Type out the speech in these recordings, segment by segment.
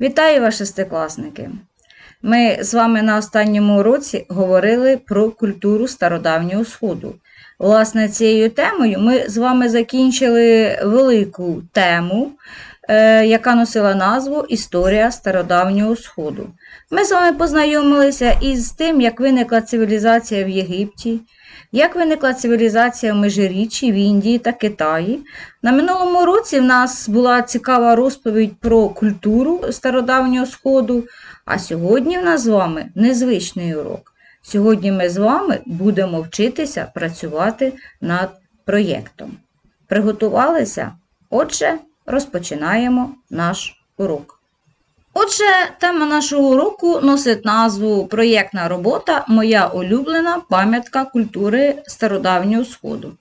Вітаю вас, шестикласники! Ми з вами на останньому уроці говорили про культуру стародавнього Сходу. Власне, цією темою ми з вами закінчили велику тему, яка носила назву Історія стародавнього Сходу. Ми з вами познайомилися із тим, як виникла цивілізація в Єгипті, як виникла цивілізація в Межиріччі, в Індії та Китаї. На минулому році в нас була цікава розповідь про культуру стародавнього Сходу, а сьогодні в нас з вами незвичний урок. Сьогодні ми з вами будемо вчитися працювати над проєктом. Приготувалися? Отже, розпочинаємо наш урок. Отже, тема нашого уроку носить назву Проєктна робота Моя улюблена пам'ятка культури стародавнього Сходу.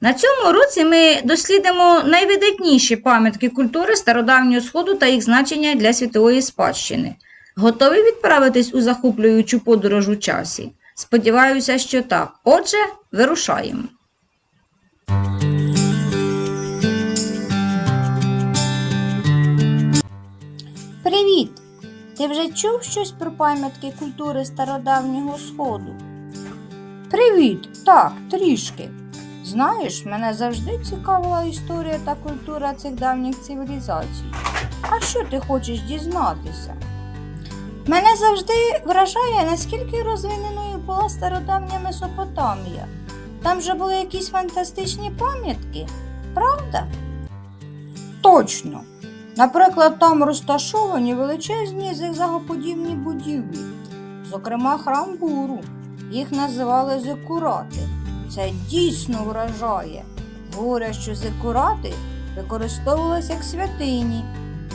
На цьому уроці ми дослідимо найвидатніші пам'ятки культури стародавнього Сходу та їх значення для світової спадщини. Готові відправитись у захоплюючу подорож у часі? Сподіваюся, що так. Отже, вирушаємо. Привіт! Ти вже чув щось про пам'ятки культури стародавнього Сходу? Привіт! Так, трішки. Знаєш, мене завжди цікавила історія та культура цих давніх цивілізацій. А що ти хочеш дізнатися? Мене завжди вражає, наскільки розвиненою була стародавня Месопотамія. Там же були якісь фантастичні пам'ятки, правда? Точно. Наприклад, там розташовані величезні зигзагоподібні будівлі, зокрема храм Буру. Їх називали зикурати. Це дійсно вражає. Говорять, що зикурати використовувалися як святині,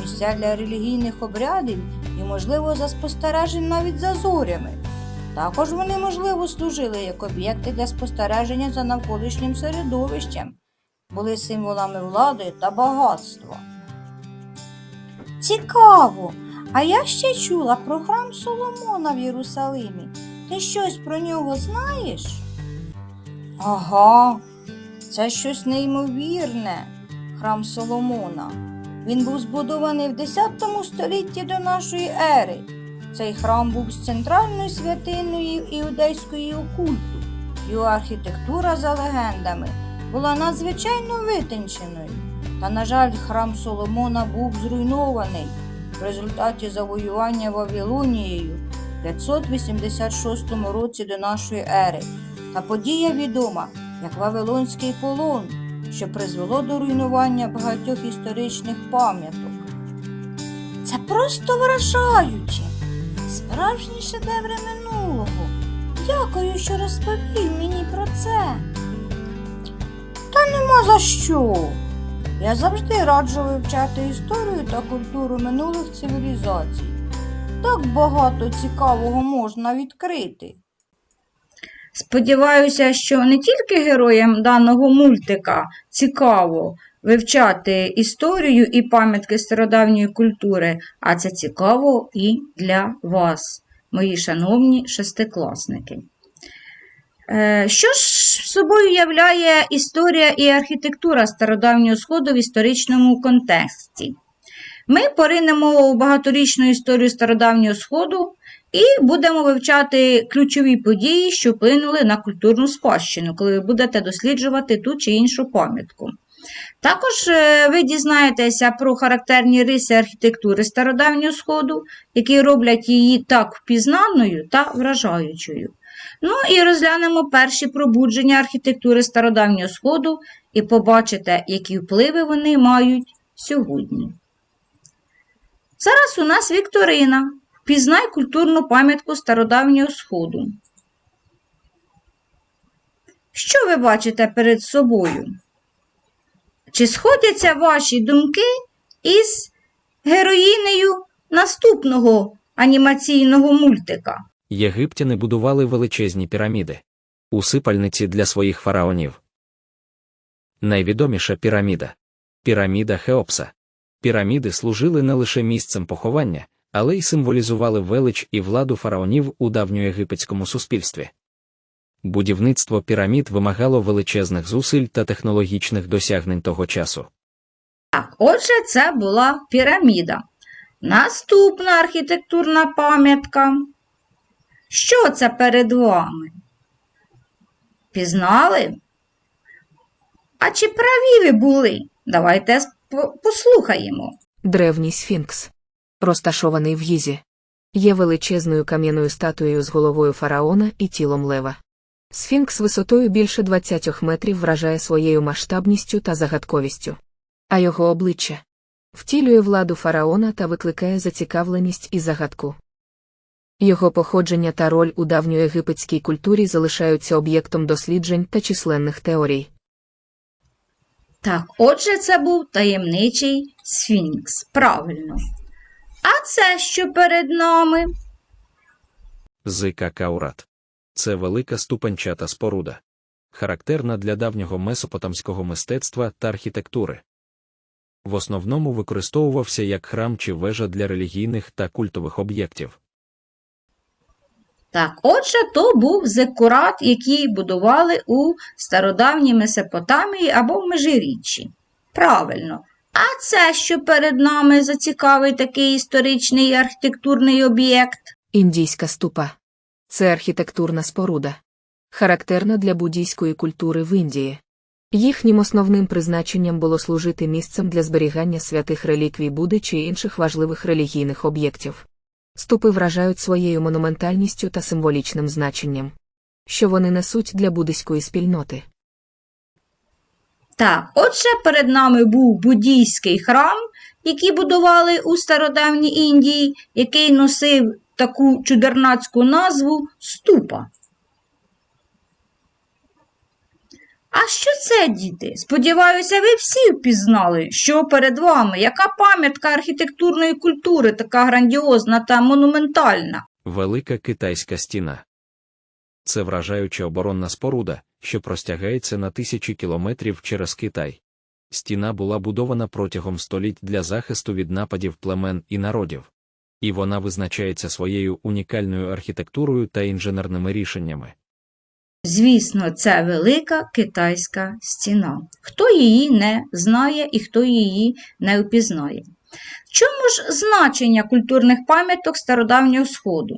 місця для релігійних обрядів і, можливо, за спостережень навіть за зорями. Також вони, можливо, служили як об'єкти для спостереження за навколишнім середовищем, були символами влади та багатства. Цікаво. А я ще чула про храм Соломона в Єрусалимі. Ти щось про нього знаєш? Ага, це щось неймовірне. Храм Соломона. Він був збудований в 10 столітті до нашої ери. Цей храм був з центральною святиною іудейської окульту. Його архітектура за легендами була надзвичайно витонченою. Та, на жаль, храм Соломона був зруйнований в результаті завоювання Вавилонією в 586 році до нашої ери. Та подія відома як Вавилонський полон, що призвело до руйнування багатьох історичних пам'яток. Це просто вражаюче! Справжні шедеври минулого. Дякую, що розповів мені про це. Та нема за що. Я завжди раджу вивчати історію та культуру минулих цивілізацій. Так багато цікавого можна відкрити. Сподіваюся, що не тільки героям даного мультика цікаво вивчати історію і пам'ятки стародавньої культури, а це цікаво і для вас, мої шановні шестикласники. Е, Що ж собою являє історія і архітектура стародавнього сходу в історичному контексті? Ми поринемо у багаторічну історію стародавнього сходу і будемо вивчати ключові події, що вплинули на культурну спадщину, коли ви будете досліджувати ту чи іншу пам'ятку. Також е, ви дізнаєтеся про характерні риси архітектури стародавнього сходу, які роблять її так впізнаною та вражаючою. Ну і розглянемо перші пробудження архітектури стародавнього сходу і побачите, які впливи вони мають сьогодні. Зараз у нас Вікторина. Впізнай культурну пам'ятку стародавнього сходу. Що ви бачите перед собою? Чи сходяться ваші думки із героїнею наступного анімаційного мультика? Єгиптяни будували величезні піраміди, усипальниці для своїх фараонів. Найвідоміша піраміда піраміда Хеопса. Піраміди служили не лише місцем поховання, але й символізували велич і владу фараонів у давньоєгипетському суспільстві. Будівництво пірамід вимагало величезних зусиль та технологічних досягнень того часу. Так, отже, це була піраміда. Наступна архітектурна пам'ятка. Що це перед вами? Пізнали? А чи праві ви були? Давайте послухаємо. Древній сфінкс, розташований в Гізі, є величезною кам'яною статуєю з головою фараона і тілом лева. Сфінкс висотою більше 20 метрів вражає своєю масштабністю та загадковістю. А його обличчя втілює владу фараона та викликає зацікавленість і загадку. Його походження та роль у давньоєгипетській культурі залишаються об'єктом досліджень та численних теорій. Так, отже, це був таємничий сфінкс. Правильно. А це що перед нами? Зика Каурат. Це велика ступенчата споруда. Характерна для давнього месопотамського мистецтва та архітектури. В основному використовувався як храм чи вежа для релігійних та культових об'єктів. Так, отже, то був зекурат, який будували у стародавній Месопотамії або в Межиріччі. Правильно. А це що перед нами за цікавий такий історичний архітектурний об'єкт? Індійська ступа це архітектурна споруда, характерна для буддійської культури в Індії. Їхнім основним призначенням було служити місцем для зберігання святих реліквій Будди чи інших важливих релігійних об'єктів. Ступи вражають своєю монументальністю та символічним значенням, що вони несуть для буддийської спільноти. Так, отже, перед нами був буддійський храм, який будували у стародавній Індії, який носив таку чудернацьку назву ступа. А що це, діти? Сподіваюся, ви всі впізнали, що перед вами, яка пам'ятка архітектурної культури, така грандіозна та монументальна. Велика китайська стіна. Це вражаюча оборонна споруда, що простягається на тисячі кілометрів через Китай. Стіна була будована протягом століть для захисту від нападів племен і народів. І вона визначається своєю унікальною архітектурою та інженерними рішеннями. Звісно, це велика китайська стіна. Хто її не знає і хто її не впізнає. Чому ж значення культурних пам'яток стародавнього Сходу?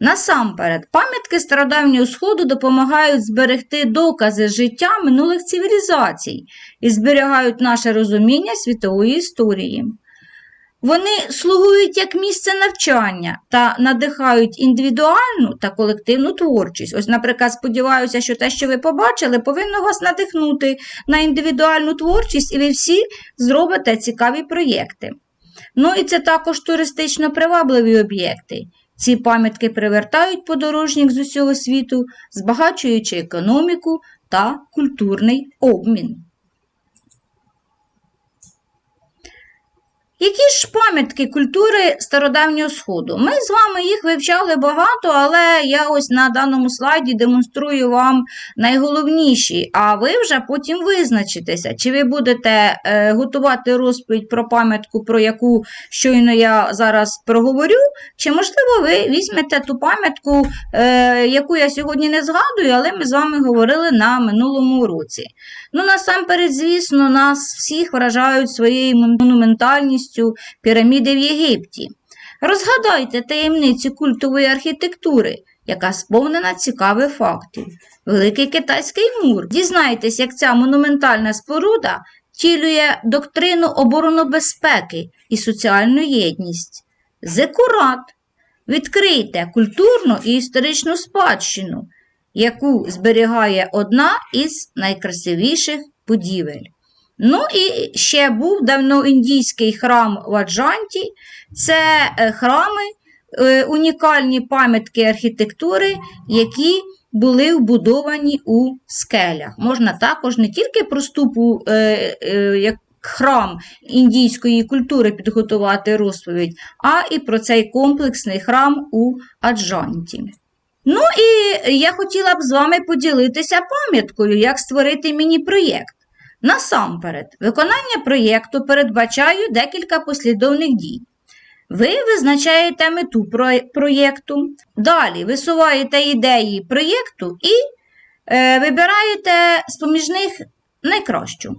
Насамперед, пам'ятки стародавнього Сходу допомагають зберегти докази життя минулих цивілізацій і зберігають наше розуміння світової історії. Вони слугують як місце навчання та надихають індивідуальну та колективну творчість. Ось, наприклад, сподіваюся, що те, що ви побачили, повинно вас надихнути на індивідуальну творчість, і ви всі зробите цікаві проєкти. Ну і це також туристично привабливі об'єкти. Ці пам'ятки привертають подорожніх з усього світу, збагачуючи економіку та культурний обмін. Які ж пам'ятки культури стародавнього Сходу? Ми з вами їх вивчали багато, але я ось на даному слайді демонструю вам найголовніші, а ви вже потім визначитеся, чи ви будете е, готувати розповідь про пам'ятку, про яку щойно я зараз проговорю, чи, можливо, ви візьмете ту пам'ятку, е, яку я сьогодні не згадую, але ми з вами говорили на минулому уроці. Ну, насамперед, звісно, нас всіх вражають своєю монументальністю піраміди в Єгипті. Розгадайте таємниці культової архітектури, яка сповнена цікавих фактів. Великий китайський мур. Дізнайтесь, як ця монументальна споруда втілює доктрину оборонобезпеки і соціальну єдність. Зекурат. Відкрийте культурну і історичну спадщину, яку зберігає одна із найкрасивіших будівель. Ну і ще був давноіндійський храм в Аджанті. Це е, храми, е, унікальні пам'ятки архітектури, які були вбудовані у скелях. Можна також не тільки про ступу е, е, як храм індійської культури підготувати розповідь, а і про цей комплексний храм у Аджанті. Ну і я хотіла б з вами поділитися пам'яткою, як створити міні-проєкт. Насамперед, виконання проєкту передбачає декілька послідовних дій. Ви визначаєте мету про- проєкту, далі висуваєте ідеї проєкту і е, вибираєте з поміж них найкращу.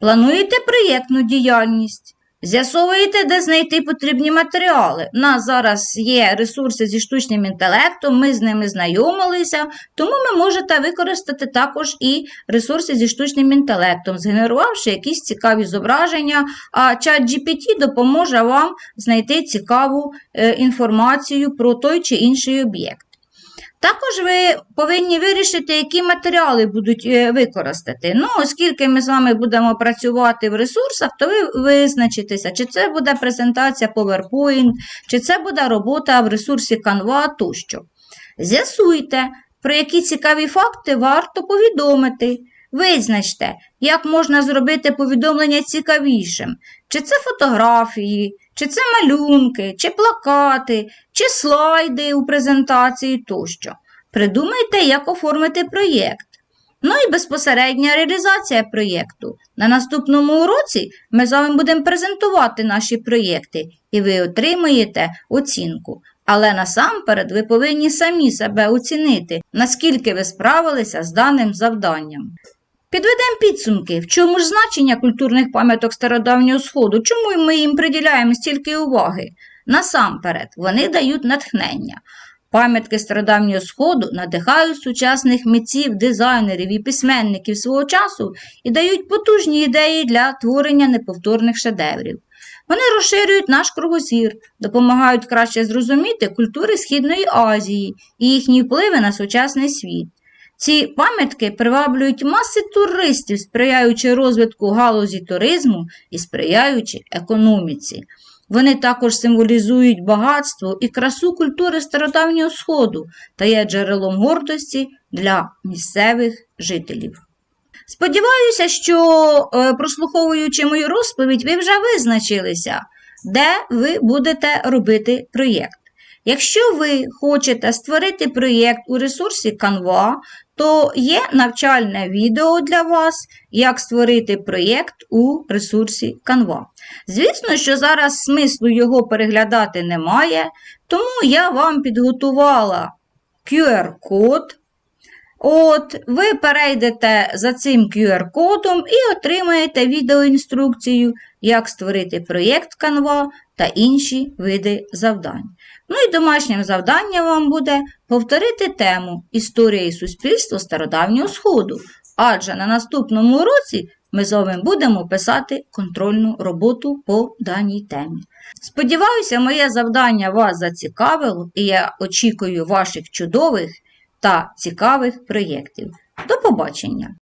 Плануєте проєктну діяльність, З'ясовуєте, де знайти потрібні матеріали. У нас зараз є ресурси зі штучним інтелектом, ми з ними знайомилися, тому ви можете використати також і ресурси зі штучним інтелектом, згенерувавши якісь цікаві зображення, а чат GPT допоможе вам знайти цікаву е, інформацію про той чи інший об'єкт. Також ви повинні вирішити, які матеріали будуть е, використати. Ну, оскільки ми з вами будемо працювати в ресурсах, то ви визначитеся, чи це буде презентація PowerPoint, чи це буде робота в ресурсі Canva тощо. З'ясуйте, про які цікаві факти варто повідомити. Визначте, як можна зробити повідомлення цікавішим, чи це фотографії, чи це малюнки, чи плакати, чи слайди у презентації тощо. Придумайте, як оформити проєкт. Ну і безпосередня реалізація проєкту. На наступному уроці ми з вами будемо презентувати наші проєкти, і ви отримаєте оцінку. Але насамперед ви повинні самі себе оцінити, наскільки ви справилися з даним завданням. Підведемо підсумки, в чому ж значення культурних пам'яток Стародавнього Сходу, чому ми їм приділяємо стільки уваги? Насамперед, вони дають натхнення. Пам'ятки Стародавнього Сходу надихають сучасних митців, дизайнерів і письменників свого часу і дають потужні ідеї для творення неповторних шедеврів. Вони розширюють наш кругозір, допомагають краще зрозуміти культури Східної Азії і їхні впливи на сучасний світ. Ці пам'ятки приваблюють маси туристів, сприяючи розвитку галузі туризму і сприяючи економіці. Вони також символізують багатство і красу культури Стародавнього Сходу та є джерелом гордості для місцевих жителів. Сподіваюся, що, е, прослуховуючи мою розповідь, ви вже визначилися, де ви будете робити проєкт. Якщо ви хочете створити проєкт у ресурсі Canva, то є навчальне відео для вас, як створити проєкт у ресурсі Canva. Звісно, що зараз смислу його переглядати немає, тому я вам підготувала QR-код. От, ви перейдете за цим QR-кодом і отримаєте відеоінструкцію, як створити проєкт Canva та інші види завдань. Ну і домашнім завданням вам буде повторити тему Історія і суспільство Стародавнього Сходу, адже на наступному уроці ми з вами будемо писати контрольну роботу по даній темі. Сподіваюся, моє завдання вас зацікавило, і я очікую ваших чудових та цікавих проєктів. До побачення!